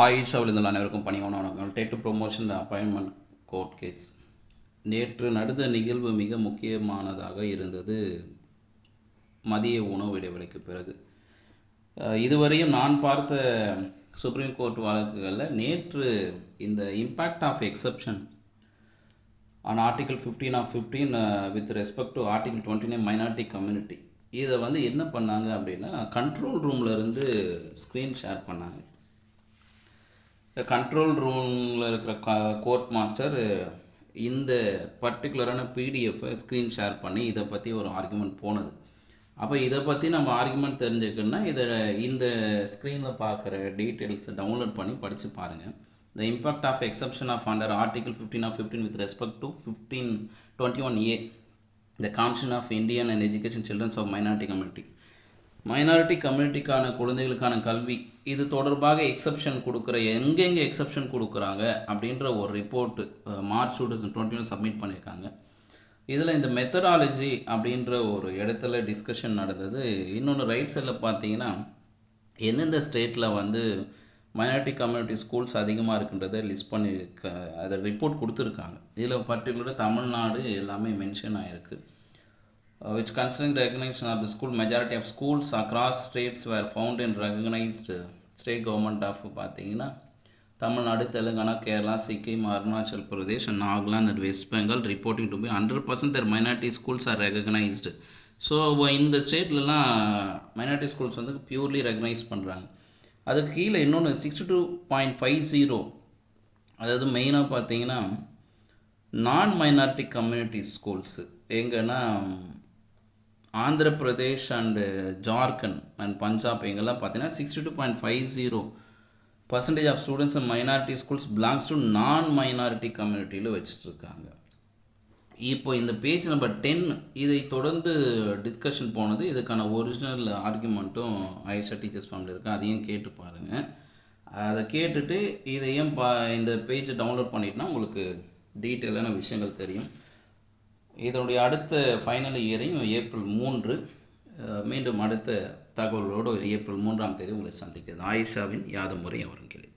ஆயிஷாவில் இருந்தால் அனைவருக்கும் பணியான வணக்கம். Date promotion appointment court case நேற்று நடந்த நிகழ்வு மிக முக்கியமானதாக இருந்தது. மதிய உணவு இடைவெளிக்கு பிறகு. இதுவரையும் நான் பார்த்த சுப்ரீம் கோர்ட் வழக்குகளில் நேற்று இந்த impact of exception on article fifteen of fifteen with respect to article twenty nine minority community இதை வந்து என்ன பண்ணாங்க அப்படின்னா கண்ட்ரோல் ரூமில் இருந்து ஸ்க்ரீன் ஷேர் பண்ணாங்க. கண்ட்ரோல் ரூமில் இருக்கிற கோர்ட் மாஸ்டர் இந்த பர்டிகுலரான பிடிஎஃப்பை ஸ்க்ரீன் ஷேர் பண்ணி இதை பற்றி ஒரு ஆர்குமெண்ட் போனது. அப்போ இதை பற்றி நம்ம ஆர்குமெண்ட் தெரிஞ்சுக்கணும்னா இதை இந்த ஸ்க்ரீனில் பார்க்குற டீட்டெயில்ஸை டவுன்லோட் பண்ணி படித்து பாருங்கள் the impact of exception of under article fifteen of fifteen with respect to fifteen twenty one A the constitution of Indian and education children's of minority community minority கம்யூனிட்டிக்கான குழந்தைகளுக்கான கல்வி இது தொடர்பாக எக்ஸப்ஷன் கொடுக்குற எங்கெங்கே எக்ஸப்ஷன் கொடுக்குறாங்க அப்படின்ற ஒரு report March two thousand twenty one submit பண்ணியிருக்காங்க. இதில் இந்த மெத்தடாலஜி அப்படின்ற ஒரு இடத்துல டிஸ்கஷன் நடந்தது. இன்னொன்று ரைட் சைடில் பார்த்தீங்கன்னா எந்தெந்த ஸ்டேட்டில் வந்து மைனாரிட்டி கம்யூனிட்டி ஸ்கூல்ஸ் அதிகமாக இருக்குன்றதை லிஸ்ட் பண்ணி அதை ரிப்போர்ட் கொடுத்துருக்காங்க. இதில் பர்டிகுலராக தமிழ்நாடு எல்லாமே மென்ஷன் ஆகிருக்கு Uh, which considering recognition of the school majority of schools across states were found in recognized state government of பார்த்தீங்கன்னா Tamil Nadu Telangana Kerala Sikkim Arunachal Pradesh and Nagaland and West Bengal reporting to be hundred percent their minority schools are recognized. So இந்த ஸ்டேட்லலாம் minority schools வந்து purely recognise பண்ணுறாங்க அதுக்கு கீழே இன்னொன்று sixty two point five zero அதாவது மெயினாக பார்த்தீங்கன்னா நான் மைனாரிட்டி கம்யூனிட்டி ஸ்கூல்ஸு எங்கன்னா ஆந்திர பிரதேஷ் அண்டு ஜார்க்கண்ட் அண்ட் பஞ்சாப் எங்கெல்லாம் பார்த்தீங்கன்னா sixty two point five zero percentage of students minority schools belongs to non minority கம்யூனிட்டியில் வச்சுட்ருக்காங்க இப்போ இந்த பேஜ் நம்பர் டென் இதை தொடர்ந்து டிஸ்கஷன் போனது. இதுக்கான ஒரிஜினல் ஆர்குமெண்ட்டும் ஐஷா டீச்சர்ஸ் ஃபார்மில் இருக்குது அதையும் கேட்டு பாருங்கள் அதை கேட்டுட்டு இதையும் பா இந்த பேஜை டவுன்லோட் பண்ணிட்டுனா உங்களுக்கு டீட்டெயிலான விஷயங்கள் தெரியும். இதனுடைய அடுத்த ஃபைனல் இயரையும் ஏப்ரல் மூன்று மீண்டும் அடுத்த தகவலோடு ஏப்ரல் மூன்றாம் தேதி உங்களை சந்திக்கிறது ஆயிஷாவின் யாதும் முறை அவரும் கேள்வி.